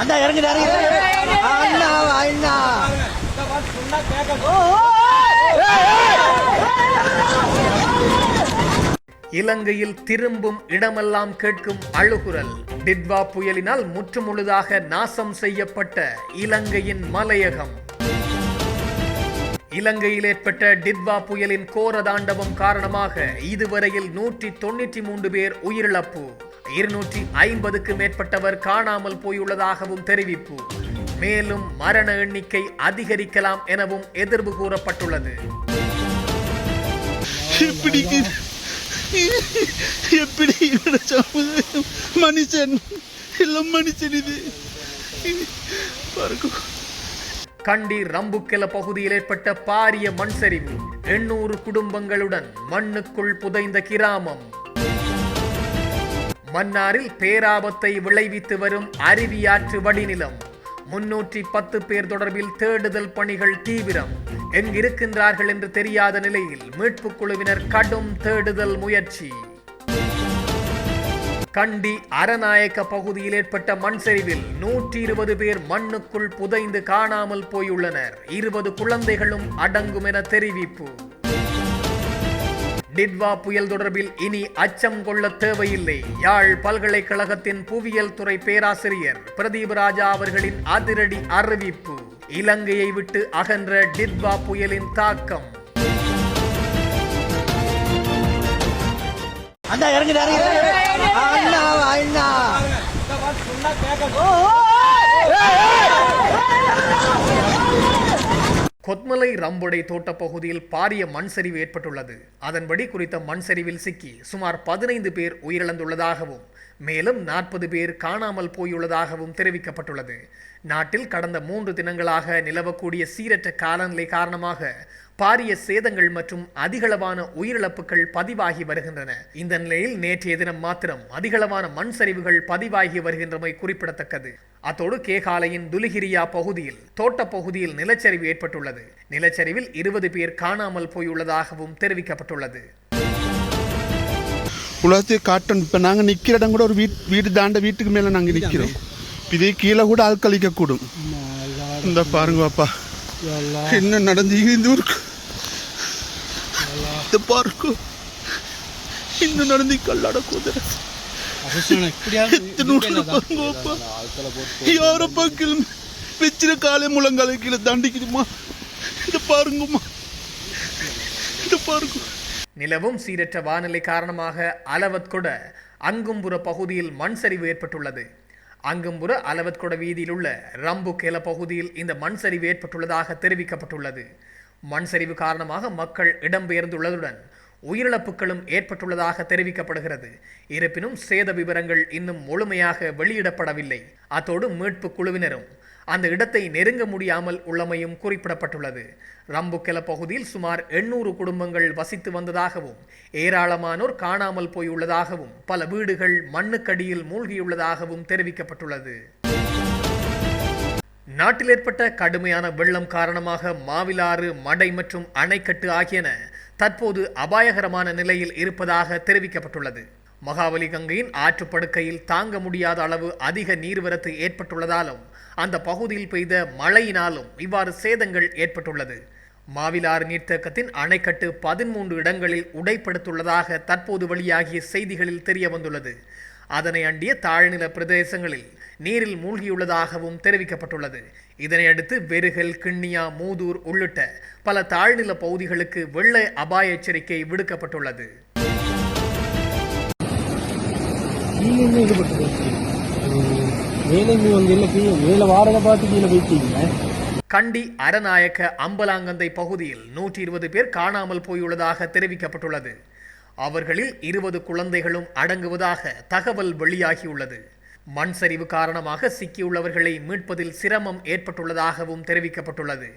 அண்ணா இறங்குது இறங்குது அண்ணா அண்ணா. இலங்கையில் திரும்பும் இடமெல்லாம் கேட்கும் அழுகுரல். டிட்வா புயலினால் முற்றுமுழுதாக நாசம் செய்யப்பட்ட இலங்கையின் மலையகம். இலங்கையில் ஏற்பட்ட டிட்வா புயலின் கோர தாண்டவம் காரணமாக இதுவரையில் நூற்றி தொண்ணூற்றி மூன்று பேர் உயிரிழப்பு. இருநூற்றி ஐம்பதுக்கு மேற்பட்டவர் காணாமல் போயுள்ளதாகவும் தெரிவிப்பு. மேலும் மரண எண்ணிக்கை அதிகரிக்கலாம் எனவும் எதிர்வு கூறப்பட்டுள்ளது. எப்படி மனுஷன். மனுஷன் இது. கண்டி ரம்புக்கெல பகுதியில் ஏற்பட்ட பாரிய மண் சரிவு. எண்ணூறு குடும்பங்களுடன் மண்ணுக்குள் புதைந்த கிராமம். மன்னாரில் பேராபத்தை விளைவித்து வரும் அருவியாற்று வடிநிலம் முன்னூற்றி பத்து பேர் தொடர்பில் தேடுதல் பணிகள் தீவிரம். எங்கிருக்கின்றார்கள் என்று தெரியாத நிலையில் மீட்புக் குழுவினர் கடும் தேடுதல் முயற்சி. கண்டி அரநாயக்க பகுதியில் ஏற்பட்ட மண் சரிவில் நூற்றி இருபது பேர் மண்ணுக்குள் புதைந்து காணாமல் போயுள்ளனர். இருபது குழந்தைகளும் அடங்கும் என தெரிவிப்பு. டிட்வா புயல் தொடர்பில் இனி அச்சம் கொள்ள தேவையில்லை யாழ் பல்கலைக்கழகத்தின் புவியியல் துறை பேராசிரியர் பிரதீப் ராஜா அவர்களின் அதிரடி அறிவிப்பு இலங்கையை விட்டு அகன்ற டிட்வா புயலின் தாக்கம் அண்ணா இறங்குது அண்ணா கொத்மலை ரம்பொடை தோட்ட பகுதியில் பாரிய மண் சரிவு ஏற்பட்டுள்ளது. அதன்படி குறித்த மண் சரிவில் சிக்கி சுமார் பதினைந்து பேர் உயிரிழந்துள்ளதாகவும் மேலும் நாற்பது பேர் காணாமல் போயுள்ளதாகவும் தெரிவிக்கப்பட்டுள்ளது. நாட்டில் கடந்த மூன்று தினங்களாக நிலவக்கூடிய சீரற்ற காலநிலை காரணமாக பாரிய சேதங்கள் மற்றும் அதிகளவான உயிரிழப்புகள் பதிவாகி வருகின்றன. இந்த நிலையில் நேற்றைய தினம் மாத்திரம் அதிகளவான மண் சரிவுகள் பதிவாகி வருகின்றமை குறிப்பிடத்தக்கது. அத்தோடு கேகாலையின் துலிகிரியா பகுதியில் தோட்ட பகுதியில் நிலச்சரிவு ஏற்பட்டுள்ளது. நிலச்சரிவில் இருபது பேர் காணாமல் போயுள்ளதாகவும் தெரிவிக்கப்பட்டுள்ளது. உலகத்தை காட்டன் இப்போ நாங்கள் நிற்கிற இடம் கூட ஒரு வீட் வீடு தாண்ட வீட்டுக்கு மேலே நாங்கள் நிற்கிறோம் இதே கீழே கூட ஆட்களிக்க கூடும் இந்த பாருங்க அப்பா என்ன நடந்து இந்த ஊருக்கு கல்லாட குதிரை எத்தனை ஊர்ல பாருங்க அப்பா யாரப்பா கீழே வச்சிர காலை முழங்காலை கீழே தாண்டிக்குதுமா. இந்த பாருங்கம்மா. இந்த பாருங்க. நிலவும் சீரற்ற வானிலை காரணமாக அலவத்கொட அங்கும்புற பகுதியில் மண் சரிவு ஏற்பட்டுள்ளது. அங்கும்புற அலவத்கொட வீதியில் உள்ள ரம்புகேல பகுதியில் இந்த மண் சரிவு ஏற்பட்டுள்ளதாக தெரிவிக்கப்பட்டுள்ளது. மண் சரிவு காரணமாக மக்கள் இடம்பெயர்ந்துள்ளதுடன் உயிரிழப்புகளும் ஏற்பட்டுள்ளதாக தெரிவிக்கப்படுகிறது. இருப்பினும் சேத விவரங்கள் இன்னும் முழுமையாக வெளியிடப்படவில்லை. அத்தோடு மீட்பு குழுவினரும் அந்த இடத்தை நெருங்க முடியாமல் உள்ளமையும் குறிப்பிடப்பட்டுள்ளது. ரம்புக்கெல பகுதியில் சுமார் எண்ணூறு குடும்பங்கள் வசித்து வந்ததாகவும் ஏராளமானோர் காணாமல் போயுள்ளதாகவும் பல வீடுகள் மண்ணுக்கடியில் மூழ்கியுள்ளதாகவும் தெரிவிக்கப்பட்டுள்ளது. நாட்டில் ஏற்பட்ட கடுமையான வெள்ளம் காரணமாக மாவிலாறு மடை மற்றும் அணைக்கட்டு ஆகியன தற்போது அபாயகரமான நிலையில் இருப்பதாக தெரிவிக்கப்பட்டுள்ளது. மகாவலி கங்கையின் ஆற்றுப்படுக்கையில் தாங்க முடியாத அளவு அதிக நீர்வரத்து ஏற்பட்டுள்ளதாலும் அந்த பகுதியில் பெய்த மழையினாலும் இவ்வாறு சேதங்கள் ஏற்பட்டுள்ளது. மாவிலாறு நீர்த்தேக்கத்தின் அணைக்கட்டு பதிமூன்று இடங்களில் உடைப்படுத்துள்ளதாக தற்போது வெளியாகிய செய்திகளில் தெரிய வந்துள்ளது அதனை அண்டிய தாழ்நில பிரதேசங்களில் நீரில் மூழ்கியுள்ளதாகவும் தெரிவிக்கப்பட்டுள்ளது. இதனையடுத்து வெறுகல் கிண்ணியா மூதூர் உள்ளிட்ட பல தாழ்நில பகுதிகளுக்கு வெள்ள அபாய எச்சரிக்கை விடுக்கப்பட்டுள்ளது. கண்டி அரநாயக்க அம்பலாங்கந்தை பகுதியில் நூற்றி இருபது பேர் காணாமல் போயுள்ளதாக தெரிவிக்கப்பட்டுள்ளது. அவர்களில் இருபது குழந்தைகளும் அடங்குவதாக தகவல் வெளியாகியுள்ளது. மண் சரிவு காரணமாக சிக்கியுள்ளவர்களை மீட்பதில் சிரமம் ஏற்பட்டுள்ளதாகவும் தெரிவிக்கப்பட்டுள்ளது.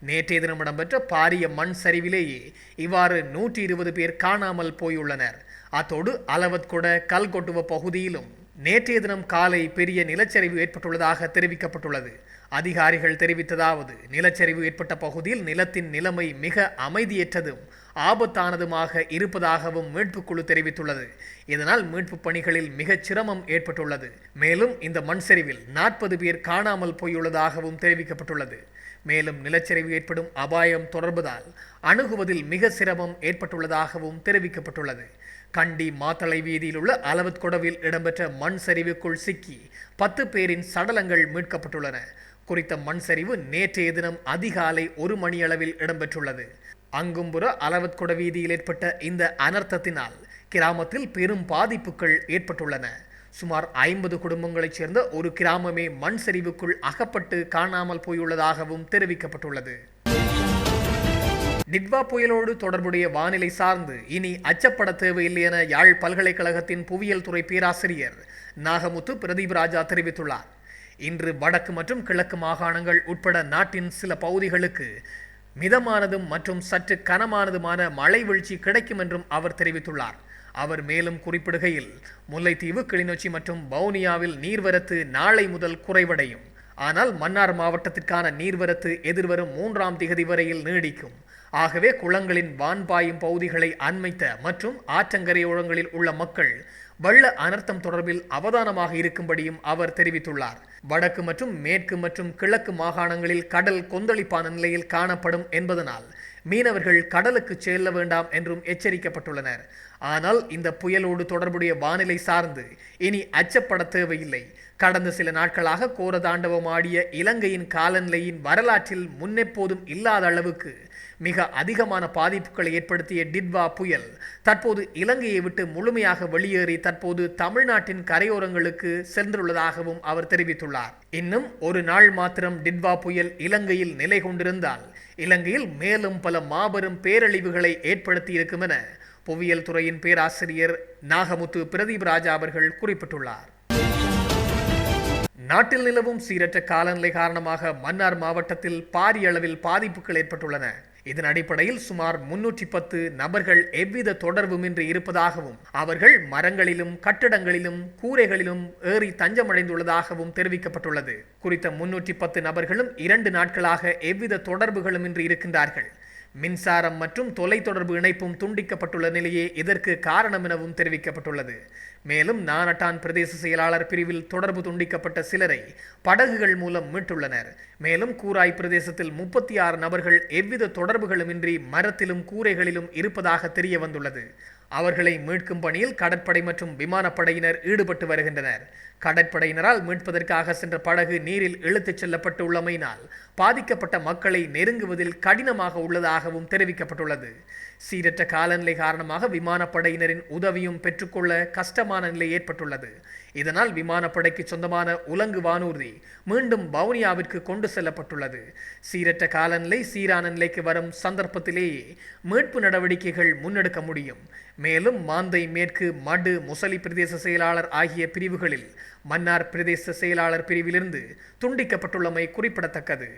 நேற்றைய தினம் இடம்பெற்ற பாரிய மண் சரிவிலேயே இவ்வாறு நூற்றி இருபது பேர் காணாமல் போயுள்ளனர். அத்தோடு அலவத்கொட கல்கொட்டுவ பகுதியிலும் நேற்றைய தினம் காலை பெரிய நிலச்சரிவு ஏற்பட்டுள்ளதாக தெரிவிக்கப்பட்டுள்ளது. அதிகாரிகள் தெரிவித்ததாவது நிலச்சரிவு ஏற்பட்ட பகுதியில் நிலத்தின் நிலைமை மிக அமைதியற்றதும் ஆபத்தானதுமாக இருப்பதாகவும் மீட்புக் குழு தெரிவித்துள்ளது. இதனால் மீட்புப் பணிகளில் மிகச் சிரமம் ஏற்பட்டுள்ளது. மேலும் இந்த மண் சரிவில் நாற்பது பேர் காணாமல் போயுள்ளதாகவும் தெரிவிக்கப்பட்டுள்ளது. மேலும் நிலச்சரிவு ஏற்படும் அபாயம் தொடர்பதால் அணுகுவதில் மிக சிரமம் ஏற்பட்டுள்ளதாகவும் தெரிவிக்கப்பட்டுள்ளது. கண்டி மாத்தளை வீதியில் உள்ள அலவத் கொடவில் இடம்பெற்ற மண் சரிவுக்குள் சிக்கி பத்து பேரின் சடலங்கள் மீட்கப்பட்டுள்ளன. குறித்த மண் சரிவு நேற்றைய தினம் அதிகாலை ஒரு மணியளவில் இடம்பெற்றுள்ளது. அங்கும்புற அலவத் கொட வீதியில் ஏற்பட்ட இந்த அனர்த்தத்தினால் கிராமத்தில் பெரும் பாதிப்புகள் ஏற்பட்டுள்ளன. சுமார் ஐம்பது குடும்பங்களைச் சேர்ந்த ஒரு கிராமமே மண் சரிவுக்குள் அகப்பட்டு காணாமல் போயுள்ளதாகவும் தெரிவிக்கப்பட்டுள்ளது. டிட்வா புயலோடு தொடர்புடைய வானிலை சார்ந்து இனி அச்சப்பட தேவையில்லை என யாழ் பல்கலைக்கழகத்தின் புவியியல் துறை பேராசிரியர் நாகமுத்து பிரதீப் ராஜா தெரிவித்துள்ளார். இன்று வடக்கு மற்றும் கிழக்கு மாகாணங்கள் உட்பட நாட்டின் சில பகுதிகளுக்கு மிதமானதும் மற்றும் சற்று கனமானதுமான மழை வீழ்ச்சி கிடைக்கும் என்றும் அவர் தெரிவித்துள்ளார். அவர் மேலும் குறிப்பிடுகையில் முல்லைத்தீவு கிளிநொச்சி மற்றும் வவுனியாவில் நீர்வரத்து நாளை முதல் குறைவடையும். ஆனால் மன்னார் மாவட்டத்திற்கான நீர்வரத்து எதிர்வரும் மூன்றாம் திகதி வரையில் நீடிக்கும். ஆகவே குளங்களின் வான்பாயும் பகுதிகளை அண்மைத்த மற்றும் ஆற்றங்கரையோரங்களில் உள்ள மக்கள் வெள்ள அனர்த்தம் தொடர்பில் அவதானமாக இருக்கும்படியும் அவர் தெரிவித்துள்ளார். வடக்கு மற்றும் மேற்கு மற்றும் கிழக்கு மாகாணங்களில் கடல் கொந்தளிப்பான நிலையில் காணப்படும் என்பதனால் மீனவர்கள் கடலுக்கு செல்ல வேண்டாம் என்றும் எச்சரிக்கப்பட்டுள்ளனர். ஆனால் இந்த புயலோடு தொடர்புடைய வானிலை சார்ந்து இனி அச்சப்பட தேவையில்லை. கடந்த சில நாட்களாக கோரதாண்டவம் ஆடிய இலங்கையின் காலநிலையின் வரலாற்றில் முன்னெப்போதும் இல்லாத அளவுக்கு மிக அதிகமான பாதிப்புகளை ஏற்படுத்திய டிட்வா புயல் தற்போது இலங்கையை விட்டு முழுமையாக வெளியேறி தற்போது தமிழ்நாட்டின் கரையோரங்களுக்கு சென்றுள்ளதாகவும் அவர் தெரிவித்துள்ளார். இன்னும் ஒரு நாள் மாத்திரம் டிட்வா புயல் இலங்கையில் நிலை கொண்டிருந்தால் இலங்கையில் மேலும் பல மாபெரும் பேரழிவுகளை ஏற்படுத்தியிருக்கும் என புவியியல் துறையின் பேராசிரியர் நாகமுத்து பிரதீப் ராஜா அவர்கள் குறிப்பிட்டுள்ளார். நாட்டில் நிலவும் சீரற்ற காலநிலை காரணமாக மன்னார் மாவட்டத்தில் பாரிய அளவில் பாதிப்புகள் ஏற்பட்டுள்ளன. இதன் அடிப்படையில் சுமார் முன்னூற்றி பத்து நபர்கள் எவ்வித தொடர்புமின்றி இருப்பதாகவும் அவர்கள் மரங்களிலும் கட்டிடங்களிலும் கூரைகளிலும் ஏறி தஞ்சமடைந்துள்ளதாகவும் தெரிவிக்கப்பட்டுள்ளது. குறித்த முன்னூற்றி பத்து நபர்களும் இரண்டு நாட்களாக எவ்வித தொடர்புகளுமின்றி இருக்கின்றார்கள். மின்சாரம் மற்றும் தொலைத்தொடர்பு இணைப்பும் துண்டிக்கப்பட்டுள்ள நிலையே இதற்கு காரணம் எனவும் தெரிவிக்கப்பட்டுள்ளது. மேலும் நானட்டான் பிரதேச செயலாளர் பிரிவில் தொடர்பு துண்டிக்கப்பட்ட சிலரை படகுகள் மூலம் மீட்டுள்ளனர். மேலும் கூராய் பிரதேசத்தில் முப்பத்தி ஆறு நபர்கள் எவ்வித தொடர்புகளுமின்றி மரத்திலும் கூரைகளிலும் இருப்பதாக தெரிய வந்துள்ளது அவர்களை மீட்கும் பணியில் கடற்படை மற்றும் விமானப்படையினர் ஈடுபட்டு வருகின்றனர். கடற்படையினரால் மீட்பதற்காக சென்ற படகு நீரில் இழுத்துச் செல்லப்பட்டு உள்ளமையினால் பாதிக்கப்பட்ட மக்களை நெருங்குவதில் கடினமாக உள்ளதாகவும் தெரிவிக்கப்பட்டுள்ளது. சீரற்ற காலநிலை காரணமாக விமானப்படையினரின் உதவியும் பெற்றுக்கொள்ள கஷ்டமான நிலை ஏற்பட்டுள்ளது. இதனால் விமானப்படைக்கு சொந்தமான உலங்கு வானூர்தி மீண்டும் வவுனியாவிற்கு கொண்டு செல்லப்பட்டுள்ளது. சீரற்ற காலநிலை சீரான நிலைக்கு வரும் சந்தர்ப்பத்திலேயே மீட்பு நடவடிக்கைகள் முன்னெடுக்க முடியும். மேலும் மாந்தை மேற்கு மடு முசலி பிரதேச செயலாளர் ஆகிய பிரிவுகளில் மன்னார் பிரதேச செயலாளர் பிரிவிலிருந்து துண்டிக்கப்பட்டுள்ளமை குறிப்பிடத்தக்கது.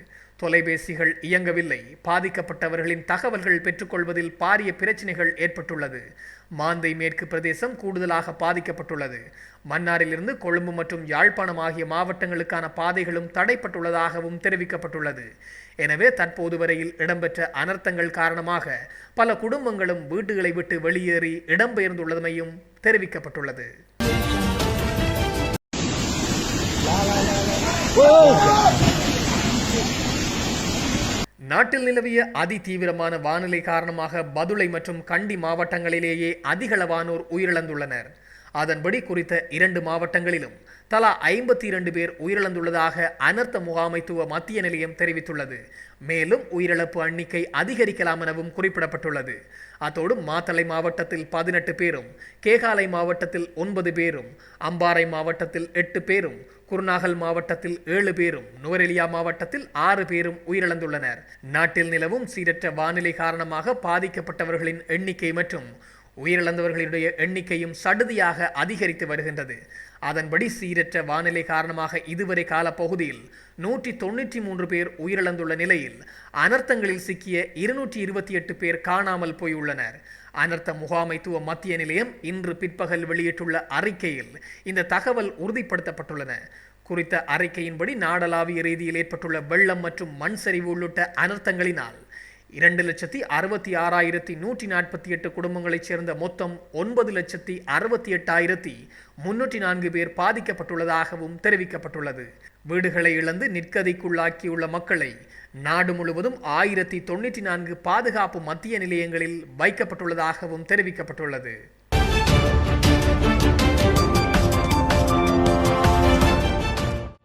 தொலைபேசிகள் இயங்கவில்லை. பாதிக்கப்பட்டவர்களின் தகவல்கள் பெற்றுக்கொள்வதில் பாரிய பிரச்சினைகள் ஏற்பட்டுள்ளது. மாந்தை மேற்கு பிரதேசம் கூடுதலாக பாதிக்கப்பட்டுள்ளது. மன்னாரிலிருந்து கொழும்பு மற்றும் யாழ்ப்பாணம் ஆகிய மாவட்டங்களுக்கான பாதைகளும் தடைப்பட்டுள்ளதாகவும் தெரிவிக்கப்பட்டுள்ளது. எனவே தற்போது வரையில் இடம்பெற்ற அனர்த்தங்கள் காரணமாக பல குடும்பங்களும் வீடுகளை விட்டு வெளியேறி இடம்பெயர்ந்துள்ளமையும் தெரிவிக்கப்பட்டுள்ளது. நாட்டில் நிலவிய அதி தீவிரமான வானிலை காரணமாக பதுளை மற்றும் கண்டி மாவட்டங்களிலேயே அதிகளவானோர் உயிரிழந்துள்ளனர். அதன்படி குறித்த இரண்டு மாவட்டங்களிலும் தலா ஐம்பத்தி இரண்டு பேர் உயிரிழந்துள்ளதாக அனர்த்த முகாமைத்துவ மத்திய நிலையம் தெரிவித்துள்ளது. மேலும் உயிரிழப்பு எண்ணிக்கை அதிகரிக்கலாம் எனவும் குறிப்பிடப்பட்டுள்ளது. அத்தோடு மாத்தளை மாவட்டத்தில் பதினெட்டு பேரும் கேகாலை மாவட்டத்தில் ஒன்பது பேரும் அம்பாறை மாவட்டத்தில் எட்டு பேரும் குருநாகல் மாவட்டத்தில் ஏழு பேரும் நுவரெலியா மாவட்டத்தில் ஆறு பேரும் உயிரிழந்துள்ளனர். நாட்டில் நிலவும் சீரற்ற வானிலை காரணமாக பாதிக்கப்பட்டவர்களின் எண்ணிக்கை மற்றும் உயிரிழந்தவர்களுடைய எண்ணிக்கையும் சடுதியாக அதிகரித்து வருகின்றது. அதன்படி சீரற்ற வானிலை காரணமாக இதுவரை காலப்பகுதியில் நூற்றி தொண்ணூற்றி மூன்று பேர் உயிரிழந்துள்ள நிலையில் அனர்த்தங்களில் சிக்கிய இருநூற்றி இருபத்தி எட்டு பேர் காணாமல் போயுள்ளனர். அனர்த்த முகாமைத்துவ மத்திய நிலையம் இன்று பிற்பகல் வெளியிட்டுள்ள அறிக்கையில் இந்த தகவல் உறுதிப்படுத்தப்பட்டுள்ளன. குறித்த அறிக்கையின்படி நாடளாவிய ரீதியில் ஏற்பட்டுள்ள வெள்ளம் மற்றும் மண் சரிவு உள்ளிட்ட அனர்த்தங்களினால் இரண்டு லட்சத்தி அறுபத்தி ஆறாயிரத்தி நூற்றி நாற்பத்தி எட்டு குடும்பங்களைச் சேர்ந்த மொத்தம் ஒன்பது லட்சத்தி அறுபத்தி எட்டாயிரத்தி முன்னூற்றி நான்கு பேர் பாதிக்கப்பட்டுள்ளதாகவும் தெரிவிக்கப்பட்டுள்ளது. வீடுகளை இழந்து நிற்கதிக்குள்ளாக்கியுள்ள மக்களை நாடு முழுவதும் ஆயிரத்தி தொண்ணூற்றி நான்கு பாதுகாப்பு மத்திய நிலையங்களில் வைக்கப்பட்டுள்ளதாகவும் தெரிவிக்கப்பட்டுள்ளது.